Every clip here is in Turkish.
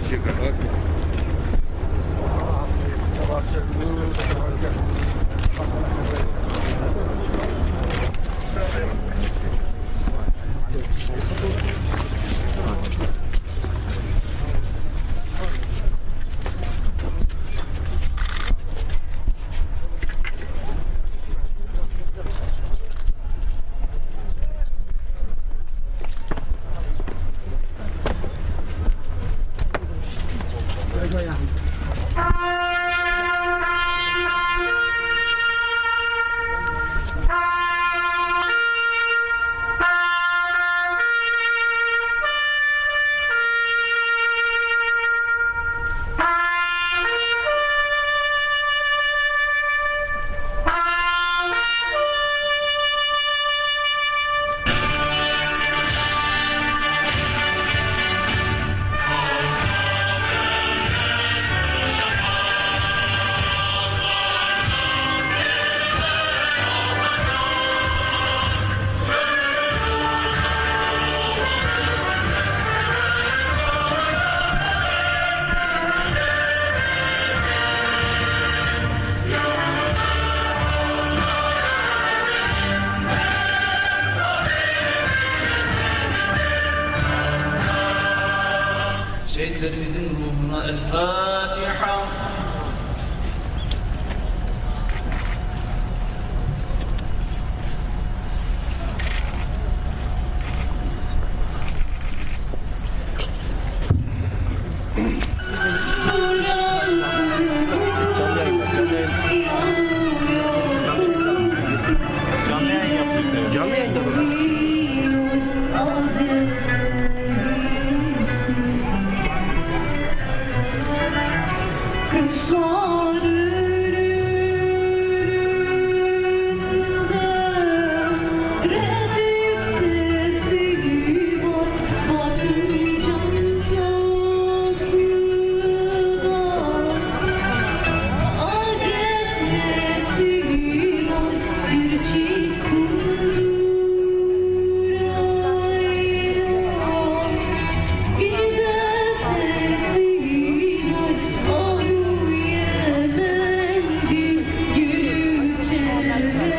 Teşekkür ederim. Şehitlerimizin ruhuna El Fatiha. Çemendir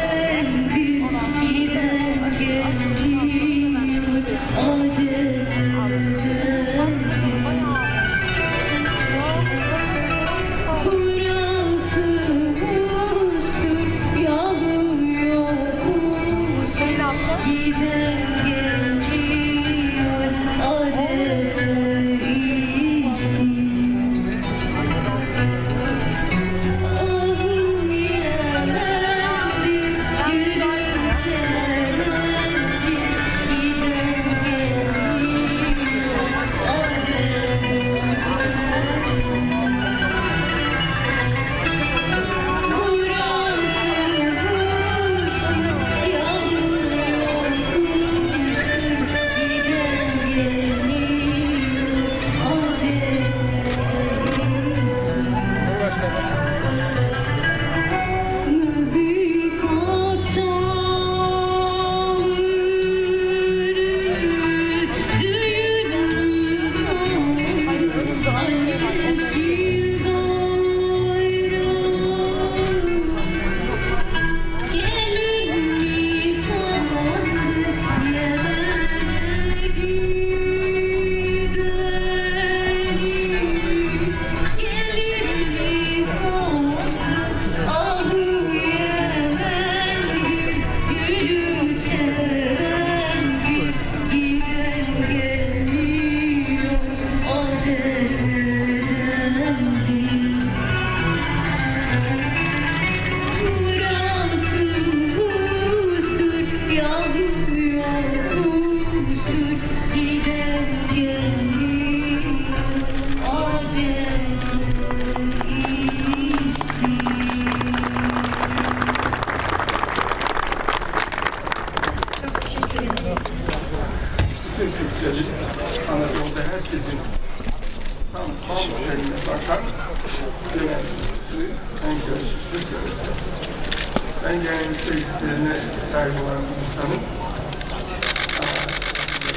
genellikle hislerine sahip olan e, bir insanın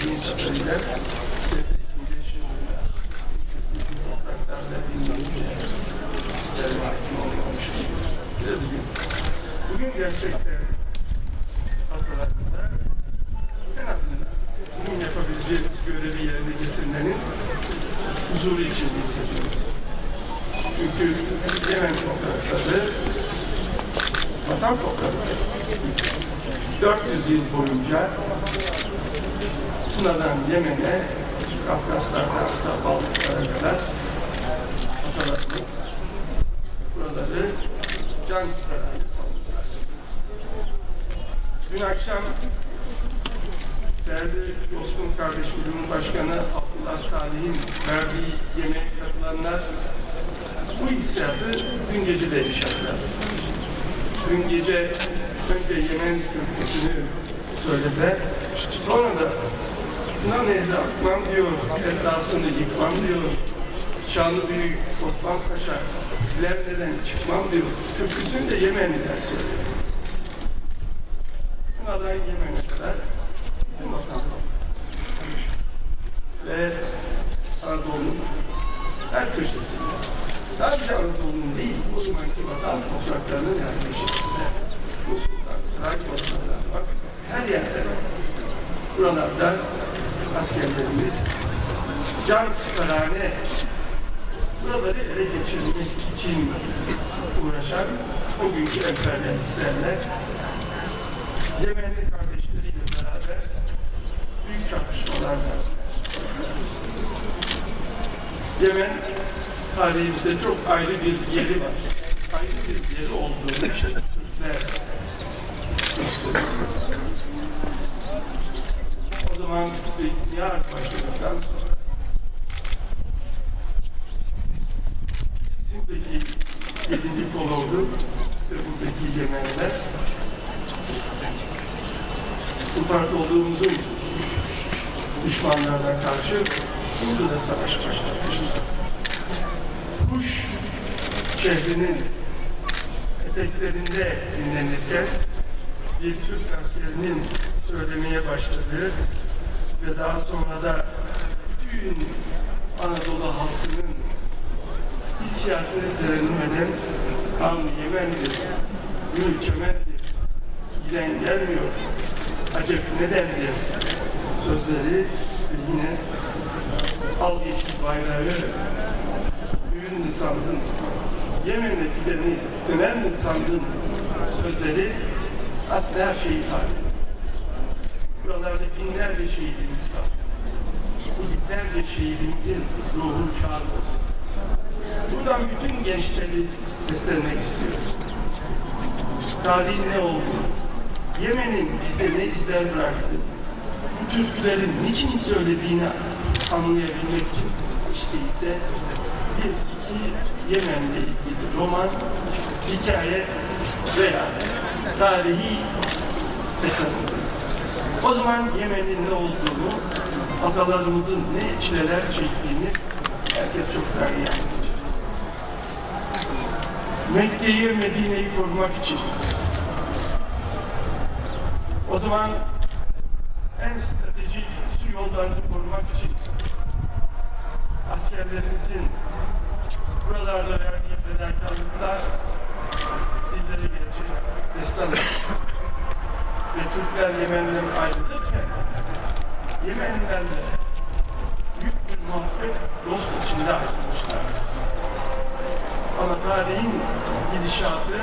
gençliğinde Bugün gerçekten atalarımıza en azından bugün yapabileceğimiz görevi yerine getirmenin huzuru için hissediyoruz. Çünkü Yemen toprakları vatan toprakları 400 yıl boyunca Tuna'dan Yemen'e, Kafkaslardan da Baltıklara kadar atalarımız buraları can siperhane savundular. Dün akşam değerli dostum kardeşim Cumhurbaşkanı Abdullah Salih'in verdiği yemeğe katılanlar bu hissiyatı dün gece de yaşadılar. Dün gece önce Yemen türküsünü söylediler. Sonra da Tuna Nehri atmam diyor, etrafını yıkmam diyor. Şanlı Büyük Osman Paşa, Lerne'den çıkmam diyor. Türküsünü de Yemenliler söylüyor. Tuna'dan Yemen'e kadar tüm vatan ve Anadolu'nun her köşesinde sadece Anadolu'nun değil, o zamanki vatan topraklarının her köşesinde Musul'dan, Saraybosna'dan bak her yerde buralarda askerlerimiz can siperhane buraları ele geçirmek için uğraşan o günkü emperyalistlerle Yemenli kardeşleriyle beraber büyük çarpışmalar var. Yemen tarihimizde çok ayrı bir yeri var. Ayrı bir yeri olduğunu işte Türkler. O zaman dünya başladıktan buradaki yedinci kolordu ve buradaki Yemenler bu parti olduğumuzun düşmanlarına karşı burada da savaş başlatmıştı. Kuş şehrinin eteklerinde dinlenirken bir Türk askerinin söylemeye başladığı ve daha sonra da bütün Anadolu halkının hissiyatını terennüm eden Am Yemen'dir, Gül Çemen'dir, giden gelmiyor, acep nedendir sözleri ve yine al yeşil bayrağı mü sandın, Yemen'e gideni öner mi sandın sözleri aslında her şeyi ifade. Buralarda binlerce şehidimiz var. Bu binlerce şehidimizin ruhu şad olsun. Buradan bütün gençleri seslenmek istiyoruz. Tarihin ne olduğunu, Yemen'in bizde ne izler bıraktı, bu türkülerin niçin söylediğini anlayabilmek için değilse bir iki Yemen'le roman, hikaye veya tarihi eser. O zaman Yemen'in ne olduğunu, atalarımızın ne çileler çektiğini herkes çok daha iyi anlayacak. Mekke'yi, Medine'yi korumak için o zaman en stratejik su yollarını korumak için askerlerimizin buralarda verdiği fedakarlıklar dillere gelecek destan ve Türkler Yemen'den ayrılırken Yemenlilerle büyük bir muhabbet dost içinde ayrılmışlar. Ama tarihin gidişatı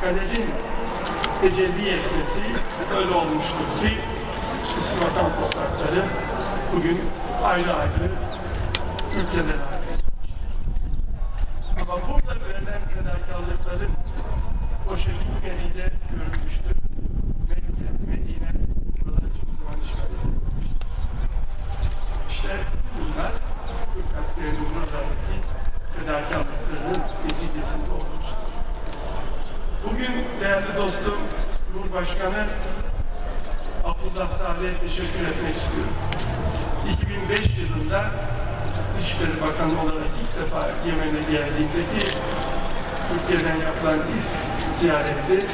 kaderin tecelli etmesi öyle olmuştur ki eski vatan toprakları bugün ayrı ayrı ülkeler ayrı. Ama burada verilen fedakarlıkların o şekilleriyle görülmüştür. Mekke, Medine burada hiçbir zaman işgal edilmemiştir. İşte bunlar Türk askerinin buradaki fedakarlıklarının neticesinde olmuştur. Bugün değerli dostum Cumhurbaşkanı Abdullah Salih'e teşekkür etmek istiyorum. 2005 yılında Dışişleri Bakanı olarak ilk defa Yemen'e geldiğindeki Türkiye'den yapılan ilk ziyaretti.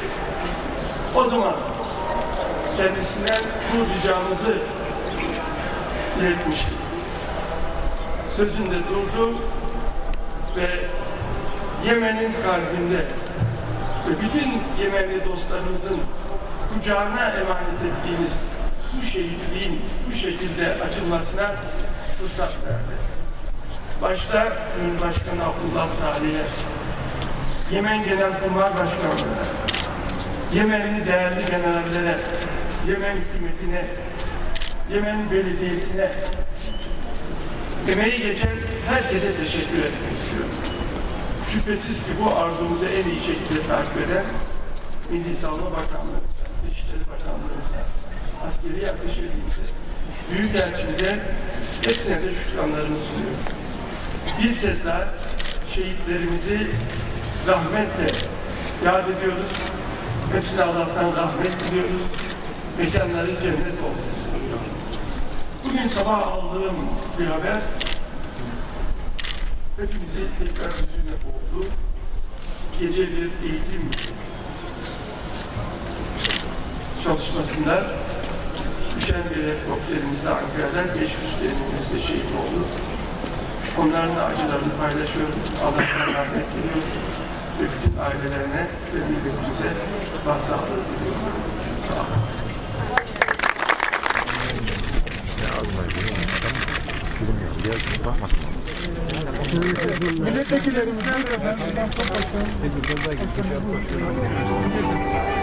O zaman kendisinden bu ricamızı iletmiştik. Sözünde durdu ve Yemen'in kalbinde ve bütün Yemenli dostlarımızın kucağına emanet ettiğimiz bu şehitliğin bu şekilde açılmasına fırsat verdi. Başta Cumhurbaşkanı Abdullah Salih'e, Yemen Genelkurmay Başkanlığı'na, Yemenli değerli generallere, Yemen hükümetine, Yemen belediyesine, emeği geçen herkese teşekkür etmek istiyorum. Şüphesiz ki bu arzumuzu en iyi şekilde takip eden Milli Savunma Bakanlığımıza, İçişleri Bakanlığımıza, askeri ateşimize, Büyükelçimize hepsine de şükranlarımı sunuyorum. Bir kez daha şehitlerimizi rahmetle yad ediyoruz. Hepsine Allah'tan rahmet diliyoruz. Mekanları cennet olsun. Bugün sabah aldığım bir haber hepimizi tekrar yüzüne boğdu. Gece bir eğitim çalışmasında düşen bir helikopterimizde Ankara'dan 500 denizimizde şehit oldu. Onların da acılarını paylaşıyorum. Allah'tan rahmet diliyorum. Ve bütün ailelerine ve milletimize başsağlığı diliyorum. Sağ olun. Şey şey soldan da değil de